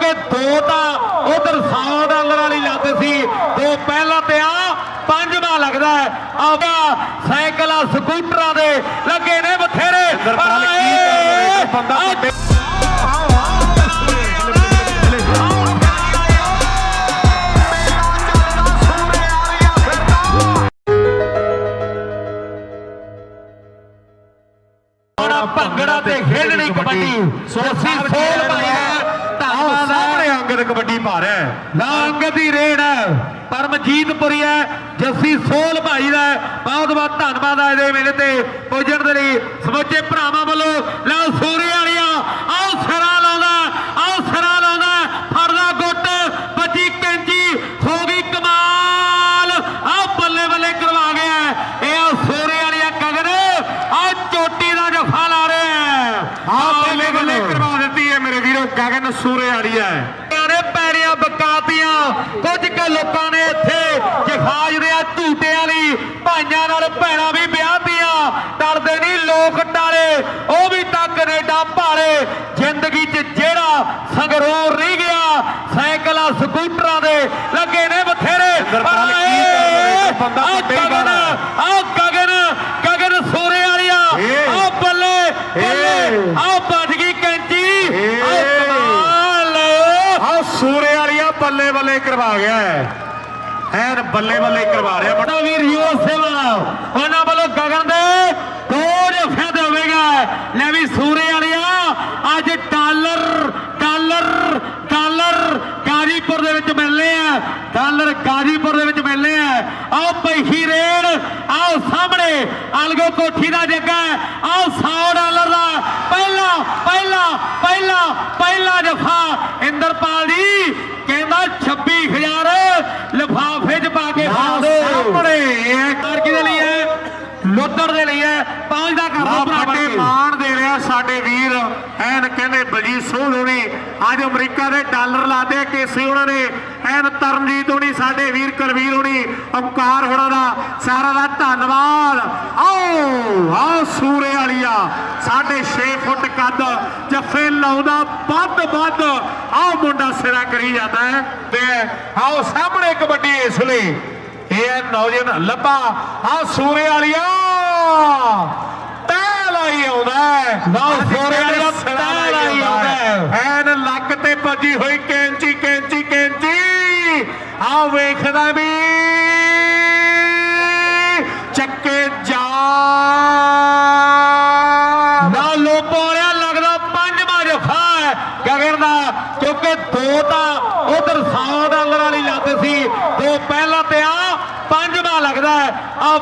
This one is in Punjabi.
ਕਿਉਂਕਿ ਦੋ ਤਾਂ ਉਧਰ 100 ਡਾਲਰ ਵਾਲੀ ਲੱਤ ਸੀ ਦੋ ਪਹਿਲਾਂ ਤੇ ਆ ਪੰਜਵਾਂ ਲੱਗਦਾ ਆਵਾ ਸਾਈਕਲਾਂ ਸਕੂਟਰਾਂ ਦੇ ਲੱਗੇ ਨੇ ਬਥੇਰੇ। ਕੀ ਕਰ ਰਿਹਾ ਬੰਦਾ ਭੰਗੜਾ ਤੇ ਖੇਡਣੀ ਕਬੱਡੀ। ਸੋਸੀ ਸੋਲ ਭਾਈ ਅੰਗਦ ਕਬੱਡੀ ਪਾ ਰਿਹਾ ਹੈ ਲਾਂਗ ਦੀ ਰੇਡ ਹੈ। ਪਰਮਜੀਤਪੁਰੀ ਹੈ। ਜੱਸੀ ਸੋਲ ਭਾਈ ਦਾ। ਬਹੁਤ ਬਹੁਤ ਧੰਨਵਾਦ ਹੈ ਇਹਦੇ ਮੇਲੇ ਤੇ ਪੁੱਜਣ ਦੇ ਲਈ। ਸਮੁੱਚੇ ਭਰਾਵਾਂ ਵੱਲੋਂ ਲਓ ਸੂਰੇ ਵਾਲੀਆਂ ਆਓ ਸਿਰਾ ਲਾਉਂਦਾ ਆਓ ਸਿਰਾ ਲਾਉਂਦਾ। ਫੜਦਾ ਗੁੱਟ ਬੱਜੀ ਕੈਂਚੀ ਹੋ ਗਈ ਕਮਾਲ। ਆਓ ਬੱਲੇ ਬੱਲੇ ਕਰਵਾ ਗਿਆ ਇਹ ਆ ਸੂਰੇ ਵਾਲੀਆਂ ਗਗਨ। ਆ ਚੋਟੀ ਦਾ ਜਫਾ ਲਾ ਰਿਹਾ ਆ ਬੱਲੇ ਬੱਲੇ ਕਰਵਾ ਦਿੱਤੀ ਹੈ ਮੇਰੇ ਵੀਰੋ। ਗਗਨ ਸੂਰੇ ਵਾਲੀ ਹੈ। ਨੇ ਪੈੜੀਆਂ ਬਕਾਤੀਆਂ ਕੁਝ ਕੁ ਲੋਕਾਂ ਨੇ ਇੱਥੇ ਜਖਾਜ ਦੇ ਝੂਟੇ ਵਾਲੀ ਭਾਈਆਂ ਨਾਲ ਭੈਣਾਂ ਵੀ ਵਿਆਹਤੀਆਂ ਟਲਦੇ ਨਹੀਂ ਲੋਕ ਟਾਲੇ ਉਹ ਵੀ ਤਾਂ ਕੈਨੇਡਾ ਭਾਲੇ। ਜ਼ਿੰਦਗੀ 'ਚ ਜਿਹੜਾ ਸੰਗਰੂਰ ਨਹੀਂ ਗਿਆ ਸਾਈਕਲਾਂ ਸਕੂਟਰਾਂ ਦੇ ਲੱਗੇ ਨੇ ਬਥੇਰੇ। ਬੰਦਾ ਆਹ ਵੱਡੇ ਹੀ ਗਗਨ, ਗਾਣਾ। ਆਹ ਗਗਨ ਗਗਨ ਸੋਰੇ ਵਾਲੀਆ ਏ। ਆਹ ਬੱਲੇ ਬੱਲੇ ਏ। ਆਹ ਵੱਜ ਗਈ ਕੈਂਚੀ ਏ। ਆਹ ਕਮਾਲ ਆ ਸੂਰੇ ਵਾਲੀਆ ਬੱਲੇ ਬੱਲੇ ਕਰਵਾ ਗਿਆ ਹੈ। ਐਨ ਬੱਲੇ ਬੱਲੇ ਕਰਵਾ ਰਿਹਾ। ਬੜਾ ਵੀਰ ਯੂਆ ਸੇਵਾ ਉਹਨਾਂ ਵੱਲੋਂ ਗਗਨ ਦੇ ਦੋ ਜਫਿਆਂ ਹੋਵੇਗਾ। ਲੈ ਵੀ ਸੂਰੇ ਵਾਲਿਆ, ਅੱਜ ਡਾਲਰ ਡਾਲਰ ਡਾਲਰ ਗਾਜੀਪੁਰ ਦੇ ਵਿੱਚ ਮਿਲਨੇ ਆ। ਡਾਲਰ ਗਾਜੀਪੁਰ ਦੇ ਵਿੱਚ ਮਿਲਨੇ ਆ। ਆਓ ਪੈਖੀ ਰੇੜ ਆਓ ਸਾਹਮਣੇ, ਅਲਗੋ ਕੋਠੀ ਦਾ ਜੱਗਾ ਆਓ 100 ਡਾਲਰ ਦਾ, ਪਹਿਲਾ ਪਹਿਲਾ ਪਹਿਲਾ ਪਹਿਲਾ ਜਫਾ ਇੰਦਰਪਾਲ ਜੀ ਕਹਿੰਦਾ 26000 ਲਿਫਾਫੇ 'ਚ ਪਾ ਕੇ ਖਾ ਦਿਓ ਸਾਹਮਣੇ ਇਹ ਕਾਰ ਕਿਹਦੇ ਲਈ ਹੈ ਲੋਦਰ ਦੇ ਲਈ ਹੈ ਕਰ ਦੋ ਭਰਾ ਬਣ ਕੇ। ਮਾਣ ਦੇ ਰਿਹਾ ਸਾਡੇ ਵੀਰ। ਐਨ ਕਹਿੰਦੇ ਬਲਜੀਤ ਸੋਢ ਹੋਣੀ ਅੱਜ ਅਮਰੀਕਾ ਦੇ ਡਾਲਰ ਲਾਦੇ ਕੇਸੀ ਉਹਨਾਂ ਨੇ। ਐਨ ਤਰਨਜੀਤ ਹੋਣੀ ਸਾਡੇ ਵੀਰ ਕੁਲਵੀਰ ਹੋਣੀ ਓਮਕਾਰ ਹੋਣਾ ਦਾ ਸਾਰਾ ਦਾ ਧੰਨਵਾਦ। ਆਓ ਆਓ ਸੂਰੇ ਵਾਲੀਆ ਸਾਡੇ 6 ਫੁੱਟ ਕੱਦ ਜੱਫੇ ਲਾਉਂਦਾ ਵੱਧ ਵੱਧ। ਆਓ ਮੁੰਡਾ ਸਿਰਾ ਕਰੀ ਜਾਂਦਾ ਹੈ ਤੇ ਆਓ ਸਾਹਮਣੇ ਕਬੱਡੀ ਇਸ ਲਈ। ਇਹ ਹੈ ਨੌਜਵਾਨ ਲੱਭਾ। ਆ ਸੂਰੇ ਵਾਲੀਆ। ਤੈ ਲਾਈ ਆਉਂਦਾ ਲਓ ਸੂਰੇ ਵਾਲੀਆ ਤਹਿ ਲਾਈ ਆਉਂਦਾ। ਐਨ ਲੱਕ ਤੇ ਭੱਜੀ ਹੋਈ ਕੈਂਚੀ ਕੈਂਚੀ ਕੈਂਚੀ। ਆ ਵੇਖਦਾ ਵੀ ਚੱਕੇ ਜਾ। ਨਾ ਲੋਪੋਰਿਆ ਲੱਗਦਾ ਪੰਜਵਾਂ ਜਫਾ ਹੈ। ਗਗਨ ਦਾ ਕਿਉਂਕਿ ਦੋ ਤਾਂ ਉਧਰ 100 ਡਾਲਰ ਵਾਲੀ ਲੱਤ ਸੀ। ਦੋ ਪਹਿਲਾਂ ਤੇ ਆ ਪੰਜਵਾਂ ਲੱਗਦਾ ਆ